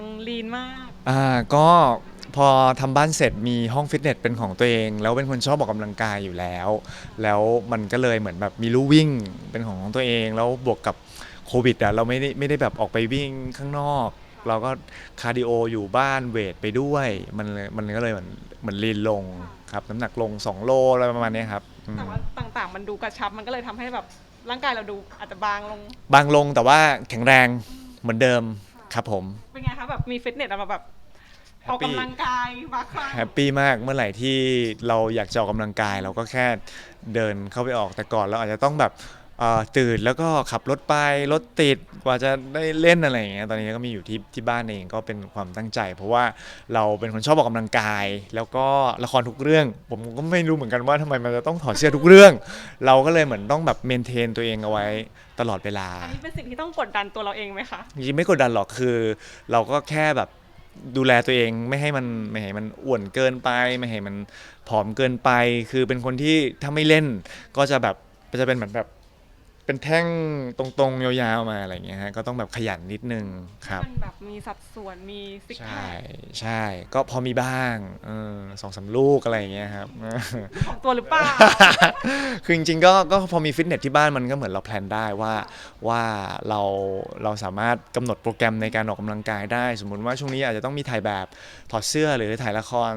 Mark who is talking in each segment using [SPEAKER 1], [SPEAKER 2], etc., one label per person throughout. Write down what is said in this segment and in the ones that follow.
[SPEAKER 1] ทางลีนมาก
[SPEAKER 2] อ่าก็พอทำบ้านเสร็จมีห้องฟิตเนสเป็นของตัวเอง แล้วเป็นคนชอบออกกำลังกายอยู่แล้ว แล้วมันก็เลยเหมือนแบบมีลู่วิ่งเป็นของของตัวเอง แล้วบวกกับโควิดอะเราไม่ได้ไม่ได้แบบออกไปวิ่งข้างนอก เราก็คาร์ดิโออยู่บ้านเวทไปด้วย มันเลยมันก็เลยเหมือนเหมือนลีนลงครับ น้ำหนักลง 2 โลอะไรประมาณเนี้ยครับอืม
[SPEAKER 1] แต่ว่าต่างๆ มันดูกระชับ มันก็เลยทำให้แบบร่างกายเราดูอาจจะบางลง
[SPEAKER 2] บางลงแต่ว่าแข็งแรงเหมือนเดิม ครับผม
[SPEAKER 1] เป็นไงคะแบบมีฟิตเนสมาแบบออก
[SPEAKER 2] Happy
[SPEAKER 1] กำลังกายบาคลั่ง
[SPEAKER 2] แฮปปี้มากเมื่อไหร่ที่เราอยากจะออกกำลังกาย เราก็แค่เดินเข้าไปออกแต่ก่อนเราอาจจะต้องแบบเอ่อ ตื่นแล้วก็ขับรถไปรถติดกว่าจะได้เล่นอะไรอย่างเงี้ยตอนนี้ก็มีอยู่ที่ที่บ้านเองก็เป็นความตั้งใจ เพราะว่าเราเป็นคนชอบออกกำลังกาย แล้วก็ละครทุกเรื่อง ผมก็ไม่รู้เหมือนกันว่าทำไมมันจะต้องถอดเสื้อทุกเรื่อง เราก็เลยเหมือนต้องแบบเมนเทนตัวเองเอาไว้ตลอดเวลา
[SPEAKER 1] อันนี้เป็นสิ่งที่ต้องกดดันตัวเราเองไหมคะ
[SPEAKER 2] จริงๆไม่กดดันหรอกคือ เราก็แค่แบบดูแลตัวเองไม่ให้มันไม่ให้มันอ้วนเกินไป ไม่ให้มันผอมเกินไป คือเป็นคนที่ถ้าไม่เล่นก็จะแบบจะเป็นเหมือนแบบ เป็นแท่งตรงๆ ยาวๆมาอะไรอย่างเงี้ยฮะก็ต้องแบบขยันนิดนึงครับ
[SPEAKER 1] มันแบบมีสัดส่วนมีซิกแพ
[SPEAKER 2] ใช่
[SPEAKER 1] ค
[SPEAKER 2] ใช่ก็พอมีบ้างเออสองสามลูกอะไรอย่างเงี้ยครับ
[SPEAKER 1] ของตัวหรือเปล่า
[SPEAKER 2] คือจริงๆก็ก็พอมีฟิตเนสที่บ้านมันก็เหมือนเราแพลนได้ว่าว่าเราเราสามารถกำหนดโปรแกรมในการออกกำลังกายได้ สมมุติว่าช่วงนี้อาจจะต้องมีถ่ายแบบถอดเสื้อหรือถ่ายละคร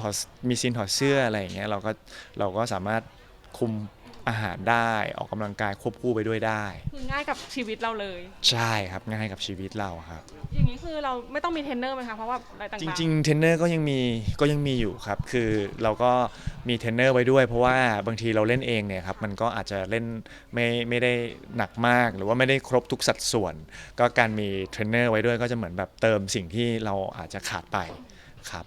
[SPEAKER 2] ถอดมีซีนถอดเสื้ออะไรอย่างเงี้ยเราก็เราก็สามารถคุม อาหารได้ออกกำลังกายควบคู่ไปด้วยได้
[SPEAKER 1] คือง่ายกับชีวิตเราเลย
[SPEAKER 2] ใช่ครับง่ายกับชีวิตเราครับ
[SPEAKER 1] อย่างนี้คือเราไม่ต้องมีเทรนเนอร์ไหมคะเพราะว่าอะไรต่าง
[SPEAKER 2] จ
[SPEAKER 1] ๆ
[SPEAKER 2] ริงๆเทรนเนอร์ก็ยังมีก็ยังมีอยู่ครับ คือเราก็มีเทรนเนอร์ไว้ด้วย เพราะว่าบางทีเราเล่นเองเนี่ยครับมันก็อาจจะเล่นไม่ไม่ได้หนักมาก หรือว่าไม่ได้ครบทุกสัดส่วน ก็การมีเทรนเนอร์ไว้ด้วยก็จะเหมือนแบบเติมสิ่งที่เราอาจจะขาดไปครับ